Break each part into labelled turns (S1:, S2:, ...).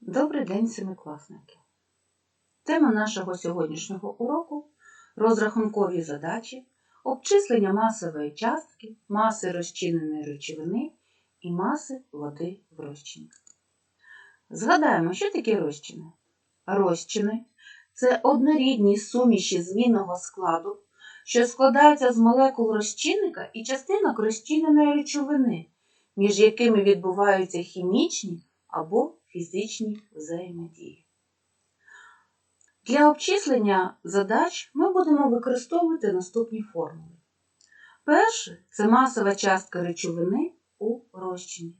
S1: Добрий день, семикласники! Тема нашого сьогоднішнього уроку розрахункові задачі, обчислення масової частки, маси розчиненої речовини і маси води в розчині. Згадаємо, що таке розчини? Розчини це однорідні суміші змінного складу, що складаються з молекул розчинника і частинок розчиненої речовини, між якими відбуваються хімічні або фізичні взаємодії. Для обчислення задач ми будемо використовувати наступні формули. Перше це масова частка речовини у розчині.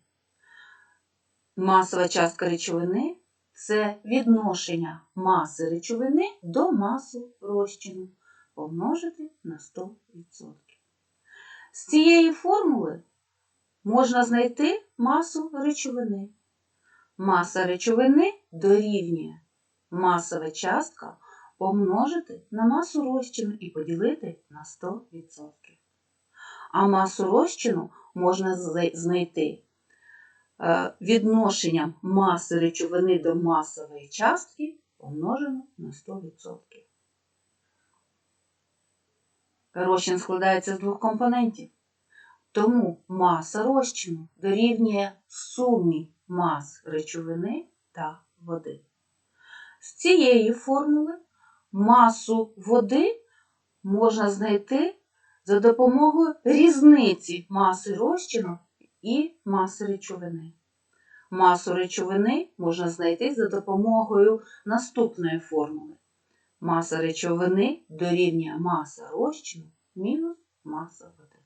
S1: Масова частка речовини це відношення маси речовини до маси розчину помножити на 100%. З цієї формули можна знайти масу речовини. Маса речовини дорівнює масова частка помножити на масу розчину і поділити на 100%. А масу розчину можна знайти е, відношенням маси речовини до масової частки помножено на 100%. Розчин складається з двох компонентів. Тому маса розчину дорівнює сумі мас речовини та води. З цієї формули масу води можна знайти за допомогою різниці маси розчину і маси речовини. Масу речовини можна знайти за допомогою наступної формули. Маса речовини дорівнює маса розчину мінус маса води.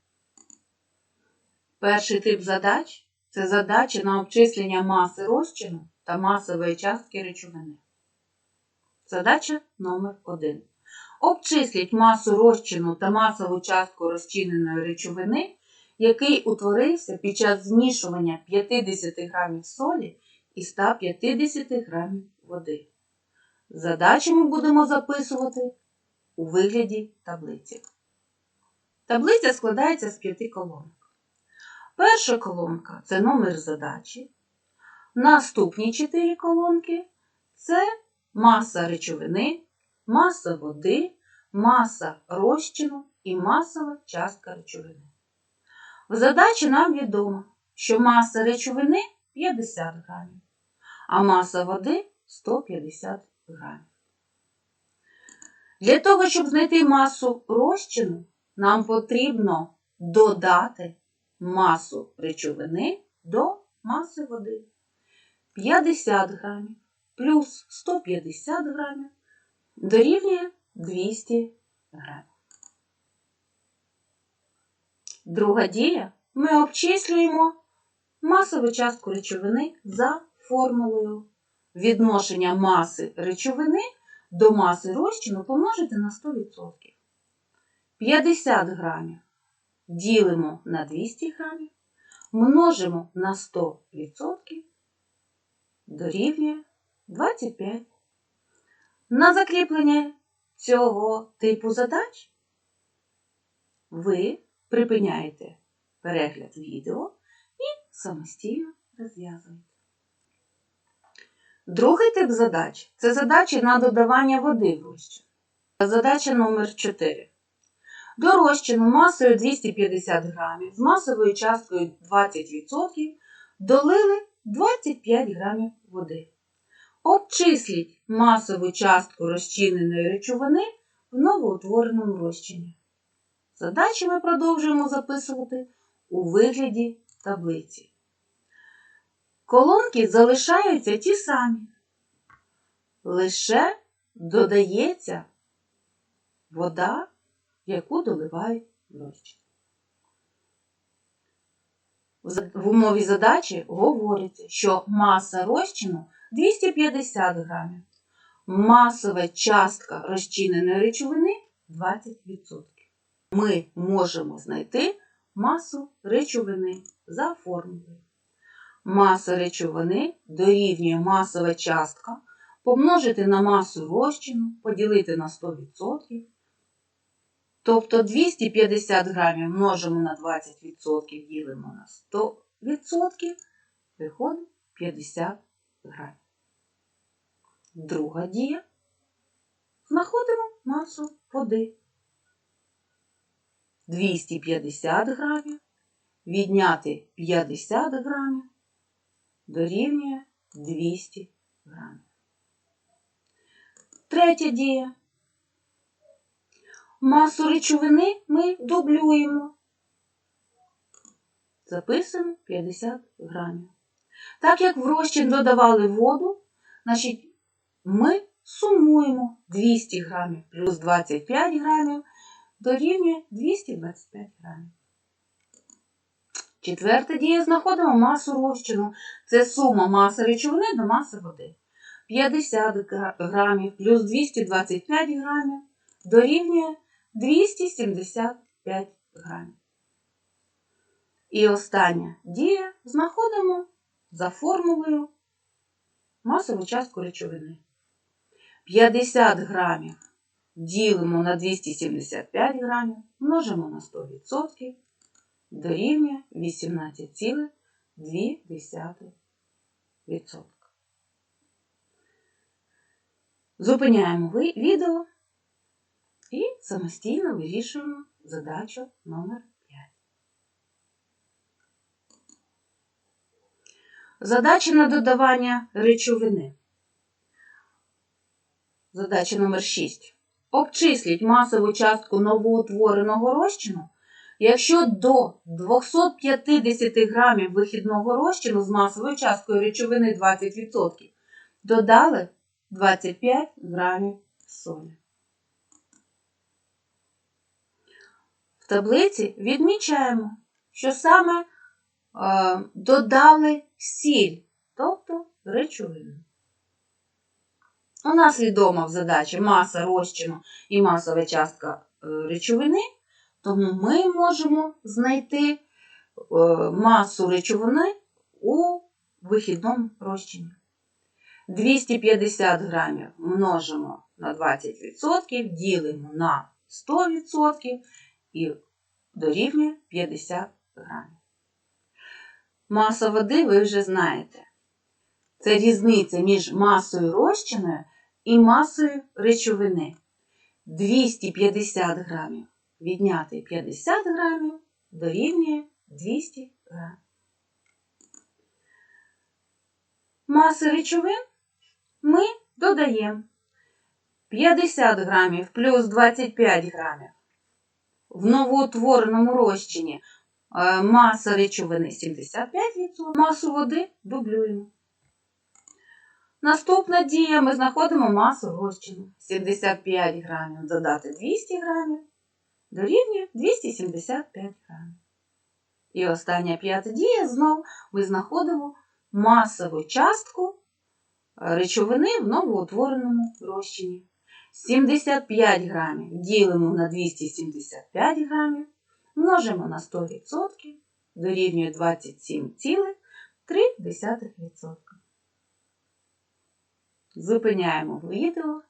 S1: Перший тип задач це задача на обчислення маси розчину та масової частки речовини. Задача номер 1 Обчисліть масу розчину та масову частку розчиненої речовини, який утворився під час змішування 50 г солі і 150 г води. Задачу ми будемо записувати у вигляді таблиці. Таблиця складається з п'яти колонок. Перша колонка це номер задачі. Наступні чотири колонки це маса речовини, маса води, маса розчину і масова частка речовини. В задачі нам відомо, що маса речовини 50 грамів, а маса води 150 грамів. Для того, щоб знайти масу розчину, нам потрібно додати масу речовини до маси води. 50 грамів плюс 150 грамів дорівнює 200 грамів. Друга дія ми обчислюємо масову частку речовини за формулою відношення маси речовини до маси розчину помножити на 100%. 50 грамів ділимо на 200 грамів, множимо на 100% дорівнює 25. На закріплення цього типу задач ви припиняєте перегляд відео і самостійно розв'язуєте. Другий тип задач це задачі на додавання води в розчин. Задача номер 4 до розчину масою 250 грамів з масовою часткою 20% долили 25 грамів води. Обчисліть масову частку розчиненої речовини в новоутвореному розчині. Задачі ми продовжуємо записувати у вигляді таблиці. Колонки залишаються ті самі. Лише додається вода яку доливають розчин. В умові задачі говориться, що маса розчину 250 грамів. Масова частка розчиненої речовини 20%. Ми можемо знайти масу речовини за формулою. Маса речовини дорівнює масова частка помножити на масу розчину, поділити на 100%. Тобто 250 грамів множимо на 20%, ділимо на 100%, виходить 50 грамів. Друга дія. Знаходимо масу води. 250 грамів. Відняти 50 грамів дорівнює 200 грамів. Третя дія. Масу речовини ми дублюємо. Записуємо 50 грамів. Так як в розчин додавали воду, значить ми сумуємо 200 грамів плюс 25 грамів дорівнює 225 грамів. Четверта дія знаходимо масу розчину. Це сума маси речовини до маси води. 50 грамів плюс 225 грамів дорівнює 275 грамів. І остання дія знаходимо за формулою масову частку речовини. 50 грамів ділимо на 275 грамів, множимо на 100%, дорівнює 18,2%. Зупиняємо відео і самостійно вирішуємо задачу номер 5. Задача на додавання речовини. Задача номер 6. Обчисліть масову частку новоутвореного розчину, якщо до 250 грамів вихідного розчину з масовою часткою речовини 20% додали 25 грамів солі. Таблиці відмічаємо, що саме е, додали сіль, тобто речовину. У нас відома в задачі маса розчину і масова частка е, речовини, тому ми можемо знайти е, масу речовини у вихідному розчині. 250 грамів множимо на 20%, ділимо на 100% і дорівнює 50 грамів. Маса води ви вже знаєте. Це різниця між масою розчиною і масою речовини. 250 грамів відняти 50 грамів дорівнює 200 грамів. Маси речовин ми додаємо 50 грамів плюс 25 грамів. В новоутвореному розчині е, маса речовини 75%, масу води дублюємо. Наступна дія ми знаходимо масу розчину. 75 грамів додати 200 грамів дорівнює 275 грамів. І остання п'ята дія знову ми знаходимо масову частку речовини в новоутвореному розчині. 75 грамів ділимо на 275 грамів, множимо на 100%, дорівнює 27,3%. Зупиняємо відео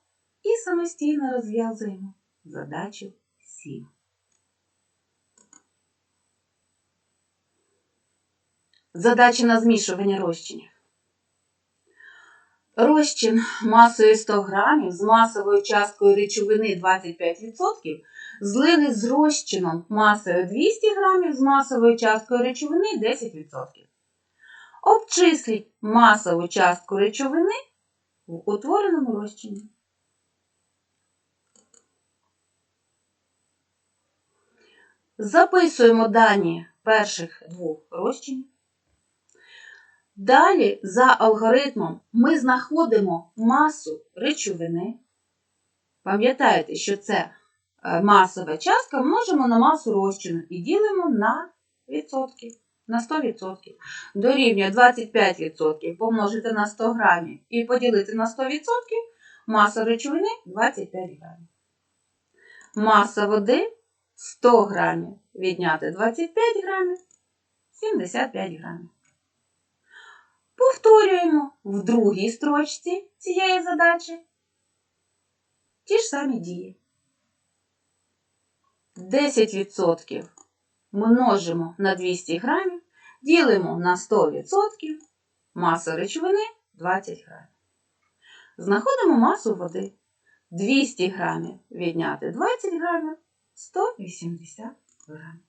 S1: і самостійно розв'язуємо задачу 7. Задача на змішування розчинів. Розчин масою 100 грамів з масовою часткою речовини 25% злили з розчином масою 200 грамів з масовою часткою речовини 10%. Обчисліть масову частку речовини в утвореному розчині. Записуємо дані перших двох розчинів. Далі, за алгоритмом, ми знаходимо масу речовини. Пам'ятаєте, що це е, масова частка множимо на масу розчину і ділимо на відсотки, на 100%. Дорівнює 25% помножити на 100 грамів і поділити на 100%, маса речовини 25 грамів. Маса води 100 грамів відняти 25 грамів 75 грамів. Повторюємо в другій строчці цієї задачі ті ж самі дії. 10% множимо на 200 грамів, ділимо на 100%, маса речовини 20 грамів. Знаходимо масу води. 200 грамів відняти 20 грамів, 180 грамів.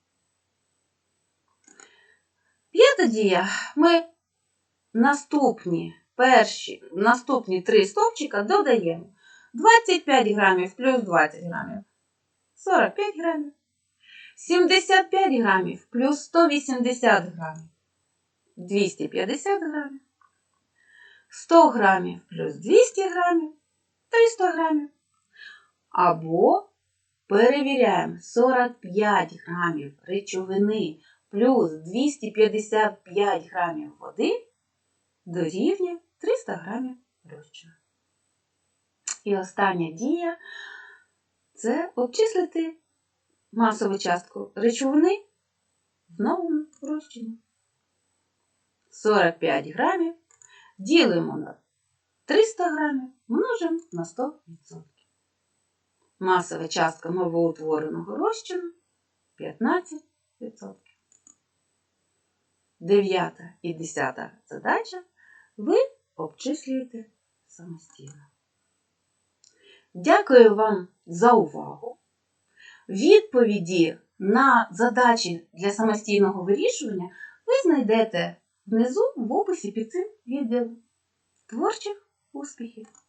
S1: П'ята дія. Ми наступні перші, наступні три стовпчика додаємо. 25 грамів плюс 20 грамів, 45 грамів, 75 грамів плюс 180 грамів, 250 грамів, 100 грамів плюс 200 грамів, 300 грамів. Або перевіряємо 45 грамів речовини плюс 255 грамів води дорівнює 300 грамів розчину. І остання дія це обчислити масову частку речовини в новому розчині. 45 грамів ділимо на 300 грамів, множимо на 100%. Масова частка новоутвореного розчину 15%. Дев'ята і десята задача ви обчислюєте самостійно. Дякую вам за увагу. Відповіді на задачі для самостійного вирішування ви знайдете внизу в описі під цим відео. Творчих успіхів!